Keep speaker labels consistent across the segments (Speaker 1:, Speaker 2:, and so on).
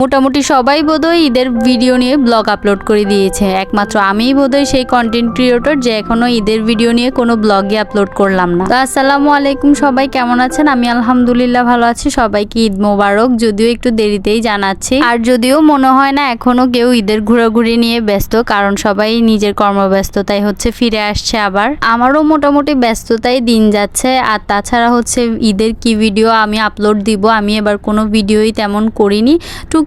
Speaker 1: মোটামুটি সবাই বোধহয় ঈদের ভিডিও নিয়ে ব্লগ আপলোড করে দিয়েছে। একমাত্র আমিই বোধহয় সেই কন্টেন্ট ক্রিয়েটর যে এখনও ঈদের ভিডিও নিয়ে কোনো ব্লগই আপলোড করলাম না। তো আসসালামু আলাইকুম সবাই, কেমন আছেন? আমি আলহামদুলিল্লাহ ভালো আছি। সবাইকে ঈদ মোবারক, যদিও একটু দেরিতেই জানাচ্ছি। আর যদিও মনে হয় না এখনও কেউ ঈদের ঘোরাঘুরি নিয়ে ব্যস্ত, কারণ সবাই নিজের কর্মব্যস্ততায় হচ্ছে ফিরে আসছে আবার। আমারও মোটামুটি ব্যস্ততাই দিন যাচ্ছে, আর তাছাড়া হচ্ছে ঈদের কি ভিডিও আমি আপলোড দিব, আমি এবার কোনো ভিডিওই তেমন করিনি।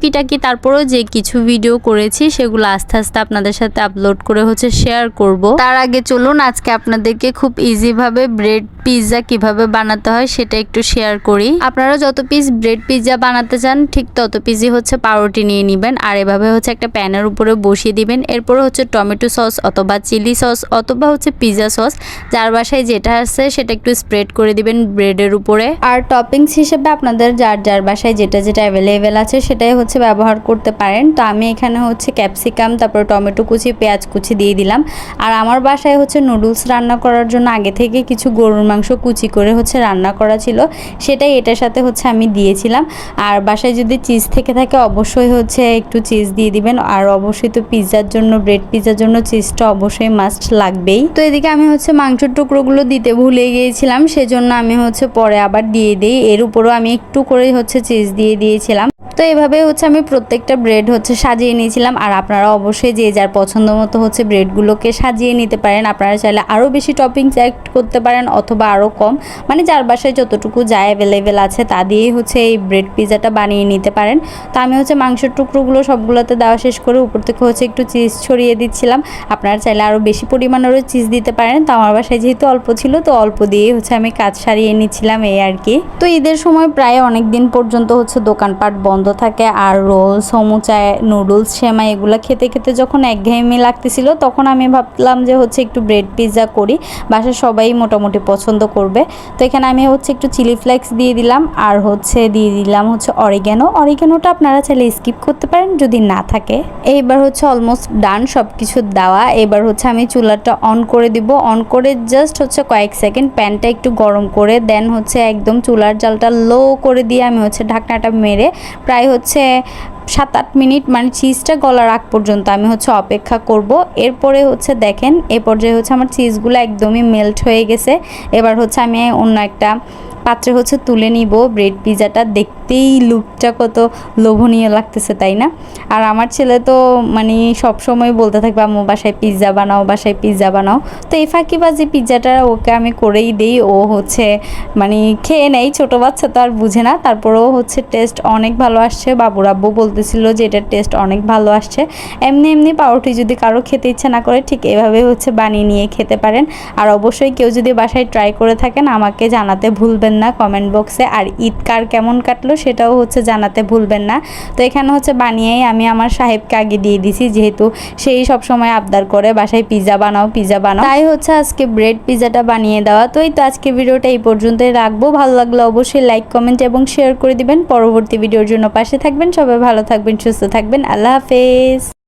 Speaker 1: টুকিটাকি তারপরেও যে কিছু ভিডিও করেছি সেগুলো আস্তে আস্তে আপনাদের সাথে আপলোড করে হচ্ছে শেয়ার করব। তার আগে চলুন, আজকে আপনাদেরকে খুব ইজিভাবে ব্রেড পিৎজা কীভাবে বানাতে হয় সেটা একটু শেয়ার করি। আপনারা যত পিস ব্রেড পিৎজা বানাতে চান, ঠিক তত পিসই হচ্ছে পাউরুটি নিয়ে নেবেন আর এভাবে হচ্ছে একটা প্যানের উপরে বসিয়ে দিবেন। এরপর হচ্ছে টমেটো সস অথবা চিলি সস অথবা হচ্ছে পিৎজা সস, যার বাসায় যেটা আছে সেটা একটু স্প্রেড করে দিবেন ব্রেডের উপরে। আর টপিংস হিসেবে আপনাদের যার যার বাসায় যেটা যেটা অ্যাভেলেবেল আছে সেটাই হচ্ছে ব্যবহার করতে পারেন। তো আমি এখানে হচ্ছে ক্যাপসিকাম, তারপর টমেটো কুচি, পেঁয়াজ কুচি দিয়ে দিলাম। আর আমার বাসায় হচ্ছে নুডলস রান্না করার জন্য আগে থেকে কিছু গরুর মাংস কুচি করে হচ্ছে রান্না করা ছিল। সেটাই এটার সাথে হচ্ছে আমি দিয়েছিলাম। আর বাসায় যদি চিজ থেকে থাকে অবশ্যই হচ্ছে একটু চিজ দিয়ে দিবেন। আর অবশ্যই তো পিৎজার জন্য, ব্রেড পিৎজার জন্য চিজটা অবশ্যই মাস্ট লাগবেই। তো এদিকে আমি হচ্ছে মাংসের টুকরোগুলো দিতে ভুলে গিয়েছিলাম। সেজন্য আমি হচ্ছে পরে আবার দিয়ে দিই। এর উপরও আমি একটু করে হচ্ছে চিজ দিয়ে দিয়েছিলাম। তো এভাবে হচ্ছে আমি প্রত্যেকটা ব্রেড হচ্ছে সাজিয়ে নিয়েছিলাম। আর আপনারা অবশ্যই যে যার পছন্দ মতো হচ্ছে ব্রেডগুলোকে সাজিয়ে নিতে পারেন। আপনারা চাইলে আরও বেশি টপিংস অ্যাড করতে পারেন অথবা আরও কম। মানে যার বাসায় যতটুকু যা অ্যাভেলেবেল আছে তা দিয়েই হচ্ছে এই ব্রেড পিৎজাটা বানিয়ে নিতে পারেন। তো আমি হচ্ছে মাংসের টুকরোগুলো সবগুলোতে দেওয়া শেষ করে উপর থেকে হচ্ছে একটু চিজ ছড়িয়ে দিচ্ছিলাম। আপনারা চাইলে আরও বেশি পরিমাণেরও চিজ দিতে পারেন। তো আমার বাসায় যেহেতু অল্প ছিল, তো অল্প দিয়ে হচ্ছে আমি কাজ সারিয়ে নিচ্ছিলাম এই আর কি। তো ঈদের সময় প্রায় অনেক দিন পর্যন্ত হচ্ছে দোকানপাট বন্ধ থাকে আর রোল, সমুচা, নুডলস, সেমাই এগুলো খেতে খেতে যখন একঘেয়েমি লাগতেছিল তখন আমি ভাবলাম যে হচ্ছে একটু ব্রেড পিৎজা করি। বাসায় সবাই মোটামুটি পছন্দ করবে। তো এখানে আমি হচ্ছে একটু চিলি ফ্লেক্স দিয়ে দিলাম আর হচ্ছে দিয়ে দিলাম হচ্ছে অরিগ্যানো অরিগ্যানোটা আপনারা চাইলে স্কিপ করতে পারেন যদি না থাকে। এইবার হচ্ছে অলমোস্ট ডান সব কিছু দেওয়া। এবার হচ্ছে আমি চুলাটা অন করে দিব। অন করে জাস্ট হচ্ছে কয়েক সেকেন্ড প্যানটা একটু গরম করে দেন হচ্ছে একদম চুলার জালটা লো করে দিয়ে আমি হচ্ছে ঢাকনাটা মেরে প্রায় হচ্ছে সাত আট মিনিট মানে চিজটা গলার আগ পর্যন্ত আমি হচ্ছে অপেক্ষা করব। এরপরে হচ্ছে দেখেন, এ পর্যায়ে হচ্ছে আমার চিজগুলো একদমই মেল্ট হয়ে গেছে। এবার হচ্ছে আমি অন্য একটা পাত্রে হচ্ছে তুলে নিব ব্রেড পিৎজাটা দেখতেই লুকটা কত লোভনীয় লাগতেছে, তাই না? আর আমার ছেলে তো মানে সব সময় বলতে থাকবে আম্মু বাসায় পিৎজা বানাও, বাসায় পিৎজা বানাও। তো এই ফাঁকিবাজি পিৎজাটা ওকে আমি করেই দিই। ও হচ্ছে মানে খেয়ে নেই ছোটো বাচ্চা তো আর বুঝে না। তারপরেও হচ্ছে টেস্ট অনেক ভালো আসছে। বাবুর আব্বু বলতেছিল যে, এটার টেস্ট অনেক ভালো আসছে। এমনি এমনি পাউরুটি যদি কারও খেতে ইচ্ছা না করে, ঠিক এভাবে হচ্ছে বানিয়ে নিয়ে খেতে পারেন। আর অবশ্যই কেউ যদি বাসায় ট্রাই করে থাকেন, আমাকে জানাতে ভুলবেন না কমেন্ট বক্সে আর ঈদ কার কেমন কাটলো সেটাও হচ্ছে জানাতে ভুলবেন না। তো এখানে হচ্ছে বানিয়েই আমি আমার সাহেবকে আগে দিয়ে দিছি, যেহেতু সেই সব সময় আবদার করে, বাসায় পিৎজা বানাও পিৎজা বানাও। তাই হচ্ছে আজকে ব্রেড পিৎজাটা বানিয়ে দেওয়া। তো এই তো আজকে ভিডিওটা এই পর্যন্তই রাখব। ভালো লাগলে অবশ্যই লাইক কমেন্ট এবং শেয়ার করে দিবেন। পরবর্তী ভিডিওর জন্য পাশে থাকবেন। সবাই ভালো থাকবেন, সুস্থ থাকবেন। আল্লাহ হাফেজ।